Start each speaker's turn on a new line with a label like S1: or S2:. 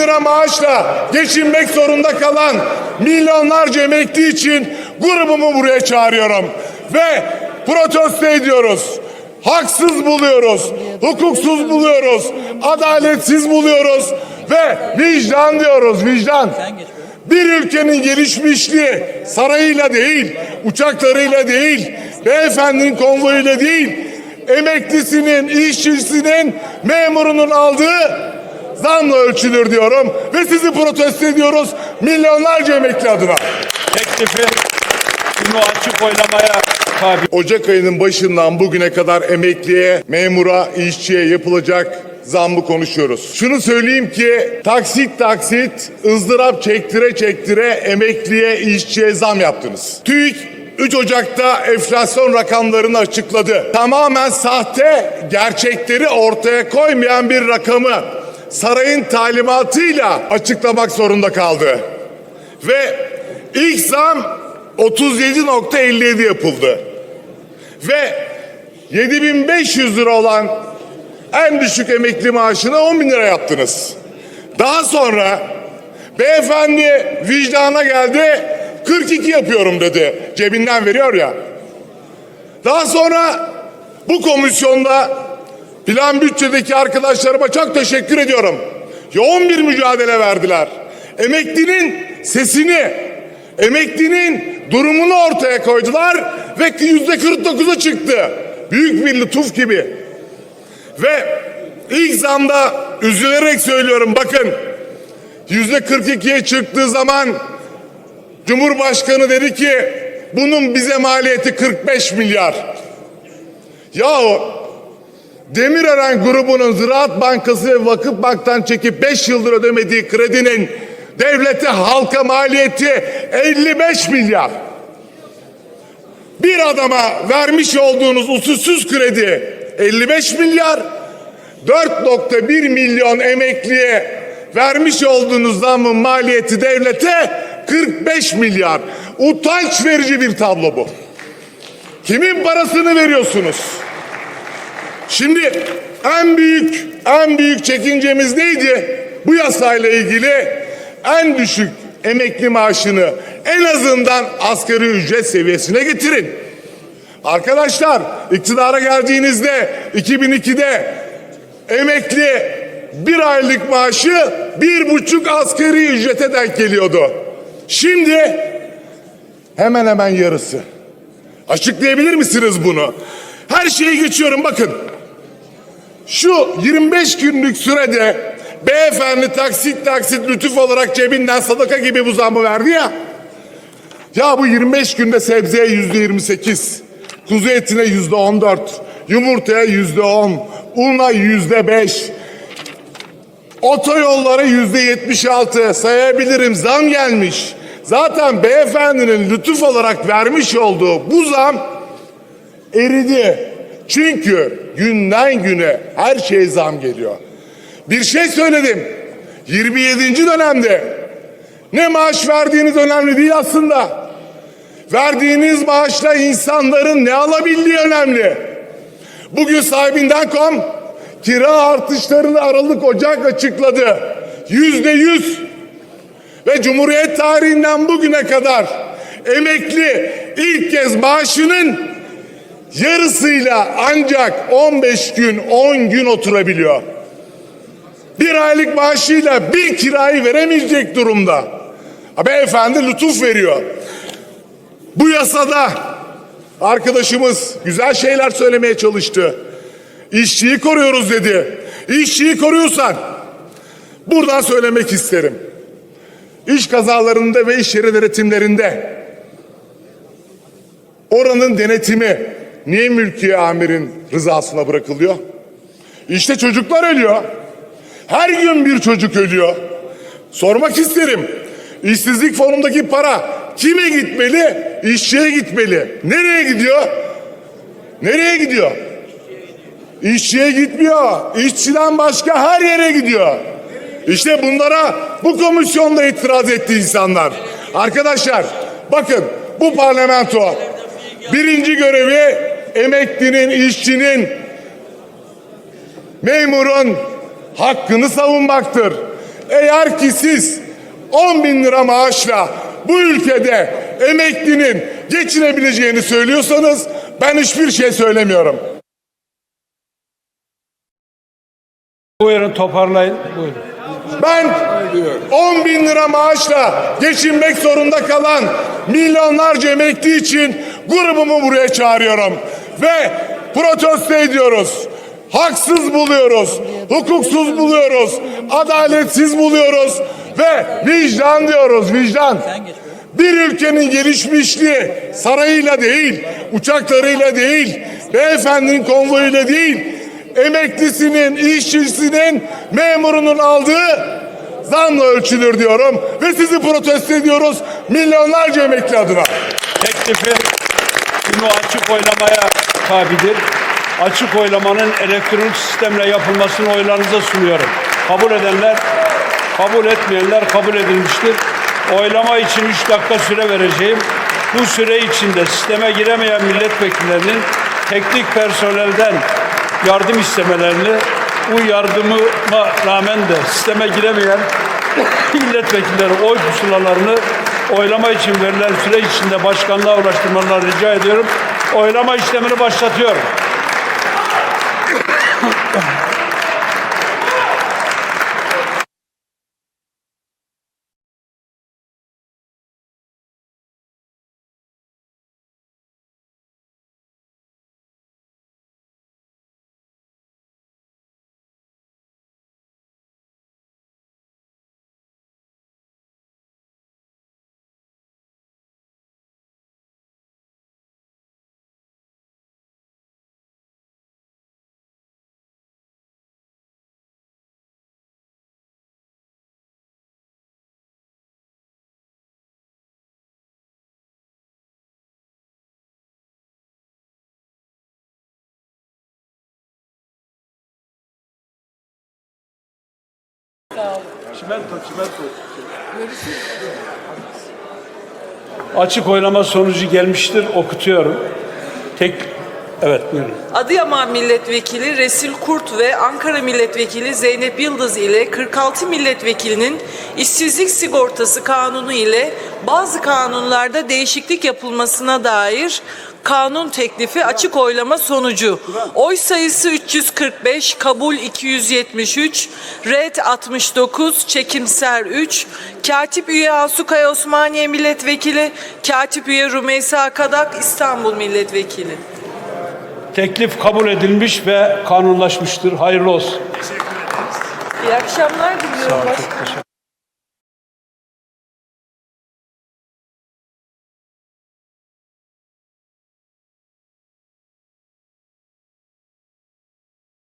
S1: lira maaşla geçinmek zorunda kalan milyonlarca emekli için grubumu buraya çağırıyorum. Ve protesto ediyoruz. Haksız buluyoruz, hukuksuz buluyoruz, adaletsiz buluyoruz ve vicdan diyoruz, vicdan. Bir ülkenin gelişmişliği sarayıyla değil, uçaklarıyla değil, beyefendinin konvoyuyla değil, emeklisinin, işçisinin, memurunun aldığı zamla ölçülür diyorum ve sizi protesto ediyoruz milyonlarca emekli adına.
S2: Teklifi bunu açık oylamaya tabi.
S1: Ocak ayının başından bugüne kadar emekliye, memura, işçiye yapılacak zammı konuşuyoruz. Şunu söyleyeyim ki taksit taksit ızdırap çektire çektire emekliye, işçiye zam yaptınız. TÜİK 3 Ocak'ta enflasyon rakamlarını açıkladı. Tamamen sahte, gerçekleri ortaya koymayan bir rakamı sarayın talimatıyla açıklamak zorunda kaldı. Ve ilk zam 37.57 yapıldı. Ve 7500 lira olan en düşük emekli maaşını 10 bin lira yaptınız. Daha sonra beyefendi vicdana geldi 42 yapıyorum dedi. Cebinden veriyor ya. Daha sonra bu komisyonda plan bütçedeki arkadaşlarıma çok teşekkür ediyorum. Yoğun bir mücadele verdiler. Emeklinin sesini, emeklinin durumunu ortaya koydular ve yüzde 49'a çıktı. Büyük bir lütuf gibi. Ve ilk zamda üzülerek söylüyorum bakın yüzde 42'ye çıktığı zaman Cumhurbaşkanı dedi ki bunun bize maliyeti 45 milyar. Yahu Demirören grubunun Ziraat Bankası ve Vakıf Bank'tan çekip 5 yıldır ödemediği kredinin devlete halka maliyeti 55 milyar. Bir adama vermiş olduğunuz usulsüz kredi 55 milyar. 4.1 milyon emekliye vermiş olduğunuz zamın maliyeti devlete 45 milyar. Utanç verici bir tablo bu. Kimin parasını veriyorsunuz? Şimdi en büyük en büyük çekincemiz neydi? Bu yasayla ilgili en düşük emekli maaşını en azından asgari ücret seviyesine getirin. Arkadaşlar iktidara geldiğinizde 2002'de emekli bir aylık maaşı bir buçuk asgari ücrete denk geliyordu. Şimdi hemen hemen yarısı. Açıklayabilir misiniz bunu? Her şeyi geçiyorum bakın. Şu 25 günlük sürede beyefendi taksit taksit lütuf olarak cebinden sadaka gibi bu zammı verdi ya. Ya bu 25 günde sebzeye yüzde 28, kuzu etine yüzde 14, yumurtaya yüzde 10, una yüzde 5, otoyollara yüzde 76 sayabilirim zam gelmiş. Zaten beyefendinin lütuf olarak vermiş olduğu bu zam eridi. Çünkü günden güne her şeye zam geliyor. Bir şey söyledim. 27. dönemde ne maaş verdiğiniz önemli değil aslında. Verdiğiniz maaşla insanların ne alabildiği önemli. Bugün sahibinden kom kira artışlarını Aralık Ocak açıkladı. Yüzde yüz. Ve Cumhuriyet tarihinden bugüne kadar emekli ilk kez maaşının yarısıyla ancak 15 gün 10 gün oturabiliyor. Bir aylık maaşıyla bir kirayı veremeyecek durumda. Beyefendi lütuf veriyor. Bu yasada arkadaşımız güzel şeyler söylemeye çalıştı. İşçiyi koruyoruz dedi. İşçiyi koruyorsan buradan söylemek isterim. İş kazalarında ve iş yeri denetimlerinde oranın denetimi niye mülkiye amirin rızasına bırakılıyor? İşte çocuklar ölüyor. Her gün bir çocuk ölüyor. Sormak isterim. İşsizlik fonundaki para kime gitmeli? İşçiye gitmeli. Nereye gidiyor? Nereye gidiyor? İşçiye gitmiyor. İşçiden başka her yere gidiyor. İşte bunlara bu komisyonda itiraz etti insanlar. Arkadaşlar bakın bu parlamento birinci görevi emeklinin, işçinin, memurun hakkını savunmaktır. Eğer ki siz 10 bin lira maaşla bu ülkede emeklinin geçinebileceğini söylüyorsanız ben hiçbir şey söylemiyorum.
S2: Buyurun toparlayın. Buyurun.
S1: Ben 10 bin lira maaşla geçinmek zorunda kalan milyonlarca emekli için grubumu buraya çağırıyorum. Ve protesto ediyoruz. Haksız buluyoruz, hukuksuz buluyoruz, adaletsiz buluyoruz ve vicdan diyoruz, vicdan. Bir ülkenin gelişmişliği sarayıyla değil, uçaklarıyla değil, beyefendinin konvoyuyla değil, emeklisinin, işçisinin, memurunun aldığı zamla ölçülür diyorum ve sizi protesto ediyoruz milyonlarca emekli adına.
S2: Teklifi bunu açık oylamaya tabidir. Açık oylamanın elektronik sistemle yapılmasını oylarınıza sunuyorum. Kabul edenler, kabul etmeyenler kabul edilmiştir. Oylama için 3 dakika süre vereceğim. Bu süre içinde sisteme giremeyen milletvekillerinin teknik personelden yardım istemelerini, bu yardımıma rağmen de sisteme giremeyen milletvekilleri oy pusulalarını oylama için verilen süre içinde başkanlığa ulaştırmalarını rica ediyorum. Oylama işlemini başlatıyorum. Çimento, çimento. Açık oylama sonucu gelmiştir. Okutuyorum. Tek Evet buyurun.
S3: Adıyaman Milletvekili Resul Kurt ve Ankara Milletvekili Zeynep Yıldız ile 46 milletvekilinin işsizlik sigortası kanunu ile bazı kanunlarda değişiklik yapılmasına dair kanun teklifi açık oylama sonucu. Oy sayısı 345, kabul 273, red 69, çekimser 3, Katip üye Asukaya Osmaniye Milletvekili, Katip üye Rümeysa Kadak İstanbul Milletvekili.
S2: Teklif kabul edilmiş ve kanunlaşmıştır. Hayırlı olsun.
S3: İyi akşamlar diliyorum.
S2: Sağ